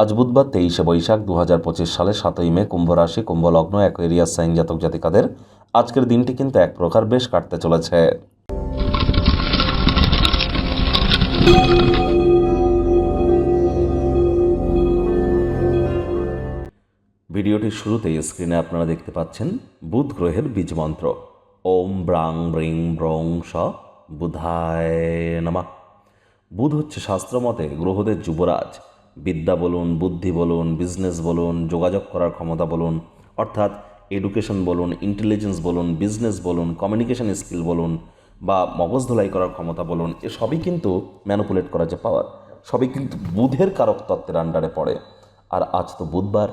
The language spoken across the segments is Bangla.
আজ বুধবার তেইশে বৈশাখ দু হাজার পঁচিশ সালে সাতই মে কুম্ভ রাশি কুম্ভ অ্যাকোয়ারিয়াস সাইন জাতক জাতিকাদের আজকের দিনটি কিন্তু এক প্রকার বেশ কাটতে চলেছে। ভিডিওটির শুরুতেই স্ক্রিনে আপনারা দেখতে পাচ্ছেন বুধ গ্রহের বীজ মন্ত্র। ওম ব্রাং ব্রিং ব্রং স বুধায় নমঃ। বুধ হচ্ছে শাস্ত্রমতে গ্রহদের যুবরাজ। বিদ্যা বলুন, বুদ্ধি বলুন বিজনেস বলুন, যোগাযোগ করার ক্ষমতা বলুন, অর্থাৎ এডুকেশন বলুন ইন্টেলিজেন্স বলুন বিজনেস বলুন কমিউনিকেশন স্কিল বলুন বা মগজ ধোলাই করার ক্ষমতা বলুন, এ সবই কিন্তু ম্যানুপুলেট করা যে পাওয়ার সবই কিন্তু বুধের কারক তত্ত্বের আন্ডারে পড়ে। আর আজ তো বুধবার,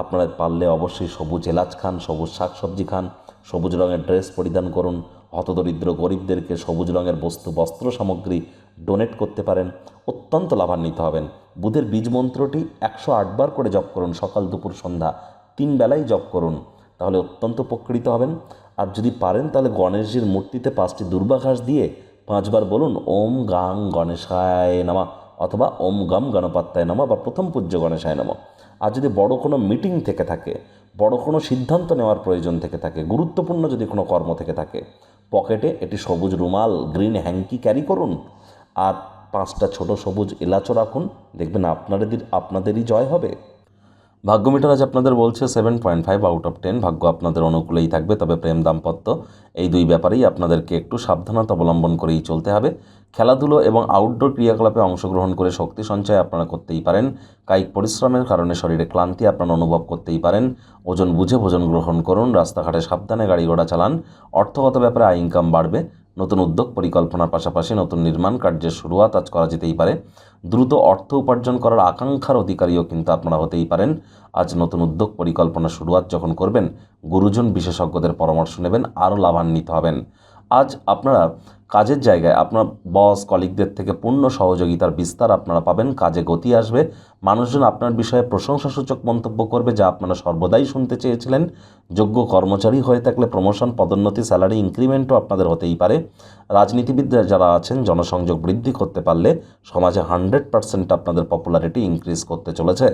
আপনারা পারলে অবশ্যই সবুজ এলাচ খান, সবুজ শাকসবজি খান, সবুজ রঙের ড্রেস পরিধান করুন, হতদরিদ্র গরিবদেরকে সবুজ রঙের বস্তু, বস্ত্র সামগ্রী ডোনেট করতে পারেন, অত্যন্ত লাভান্বিত হবেন। বুধের বীজ মন্ত্রটি একশো আটবার করে জপ করুন, সকাল, দুপুর, সন্ধ্যা, তিন বেলায় জপ করুন, তাহলে অত্যন্ত উপকৃত হবেন। আর যদি পারেন, তাহলে গণেশজির মূর্তিতে পাঁচটি দুর্বাঘাস দিয়ে পাঁচবার বলুন, ওম গাং গণেশায় নামা, অথবা ওম গম গণপাত্তায় নামা, বা প্রথম পূজ্য গণেশায় নামা। আর যদি বড় কোনো মিটিং থেকে থাকে, বড় কোনো সিদ্ধান্ত নেওয়ার প্রয়োজন থেকে থাকে, গুরুত্বপূর্ণ যদি কোনো কর্ম থেকে থাকে, পকেটে একটি সবুজ রুমাল, গ্রিন হ্যাঙ্কি ক্যারি করুন আর পাঁচটা ছোট সবুজ এলাচও রাখুন। দেখবেন আপনাদের আপনাদেরই জয় হবে। ভাগ্য মিটার আজ আপনাদের বলছে seven point five out of ten ভাগ্য আপনাদের অনুকূলেই থাকবে, তবে প্রেম দাম্পত্য। এই দুই ব্যাপারেই আপনাদেরকে একটু সাবধানতা অবলম্বন করেই চলতে হবে। খেলাধুলো এবং আউটডোর ক্রিয়াকলাপে অংশগ্রহণ করে শক্তি সঞ্চয় আপনারা করতেই পারেন। কায়িক পরিশ্রমের কারণে শরীরে ক্লান্তি আপনারা অনুভব করতেই পারেন। ওজন বুঝে ভোজন গ্রহণ করুন। রাস্তাঘাটে সাবধানে গাড়ি ঘোড়া চালান। অর্থগত ব্যাপারে আয় ইনকাম বাড়বে। নতুন উদ্যোগ পরিকল্পনার পাশাপাশি নতুন নির্মাণ কার্যের শুরুয়াত আজ করা যেতেই পারে। দ্রুত অর্থ উপার্জন করার আকাঙ্ক্ষার অধিকারীও কিন্তু আপনারা হতেই পারেন। আজ নতুন উদ্যোগ পরিকল্পনা শুরুয়াত যখন করবেন, গুরুজন বিশেষজ্ঞদের পরামর্শ নেবেন, আরও লাভান্বিত হবেন। আজ আপনারা কাজের জায়গায় আপনার বস কলিগদের থেকে পূর্ণ সহযোগিতার বিস্তার আপনারা পাবেন। কাজে গতি আসবে। মানুষজন আপনার বিষয়ে প্রশংসাসূচক মন্তব্য করবে যা আপনারা সর্বদাই শুনতে চেয়েছিলেন। যোগ্য কর্মচারী হয়ে থাকলে প্রমোশন পদোন্নতি স্যালারি ইনক্রিমেন্টও আপনাদের হতেই পারে। রাজনীতিবিদরা যারা আছেন, জনসংযোগ বৃদ্ধি করতে পারলে সমাজে হান্ড্রেড পার্সেন্ট আপনাদের পপুলারিটি ইনক্রিজ করতে চলেছে।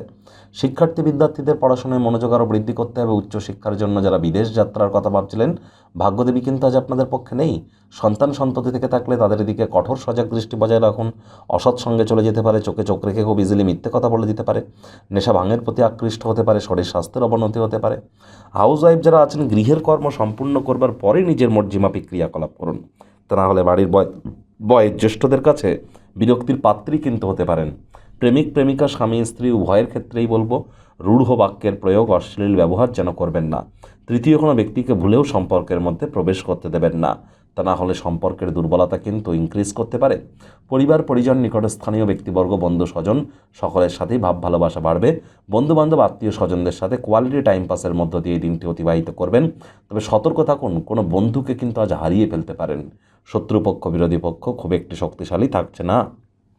শিক্ষার্থী বিদ্যার্থীদের পড়াশোনায় মনোযোগ আরও বৃদ্ধি করতে হবে। উচ্চশিক্ষার জন্য যারা বিদেশ যাত্রার কথা ভাবছিলেন ভাগ্যদেবী কিন্তু আজ আপনাদের পক্ষে নেই। সন্তান সন্ততি থেকে থাকলে তাদের দিকে কঠোর সজাগ দৃষ্টি বজায় রাখুন। অসৎ সঙ্গে চলে যেতে পারে, চোখে চোখ রেখে খুব ইজিলি মিথ্যে কথা বলে দিতে পারে। নেশা ভাঙের প্রতি আকৃষ্ট হতে পারে, শরীর স্বাস্থ্যের অবনতি হতে পারে। হাউস ওয়াইফ যারা আছেন, গৃহের কর্ম সম্পূর্ণ করবার পরে নিজের মর্জিমাফিক ক্রিয়াকলাপ করুন। তা না হলে বাড়ির বয় বয়ের জ্যেষ্ঠদের কাছে বিরক্তির পাত্রী কিন্তু হতে পারেন। প্রেমিক, প্রেমিকা, স্বামী, স্ত্রী, উভয়ের ক্ষেত্রেই বলব রূঢ় বাক্যের প্রয়োগ অশ্লীল ব্যবহার যেন করবেন না। তৃতীয় কোনো ব্যক্তিকে ভুলেও সম্পর্কের মধ্যে প্রবেশ করতে দেবেন না। তা না হলে সম্পর্কের দুর্বলতা কিন্তু ইনক্রিজ করতে পারে। পরিবার, পরিজন নিকটস্থানীয় ব্যক্তিবর্গ, বন্ধু, স্বজন, সকলের সাথেই ভাব ভালোবাসা বাড়বে। বন্ধুবান্ধব, আত্মীয় স্বজনদের সাথে কোয়ালিটি টাইম পাসের মধ্য দিয়ে দিনটি অতিবাহিত করবেন। তবে সতর্ক থাকুন, কোনো বন্ধুকে কিন্তু আজ হারিয়ে ফেলতে পারেন। শত্রুপক্ষ, বিরোধী পক্ষ খুব একটি শক্তিশালী থাকছে না।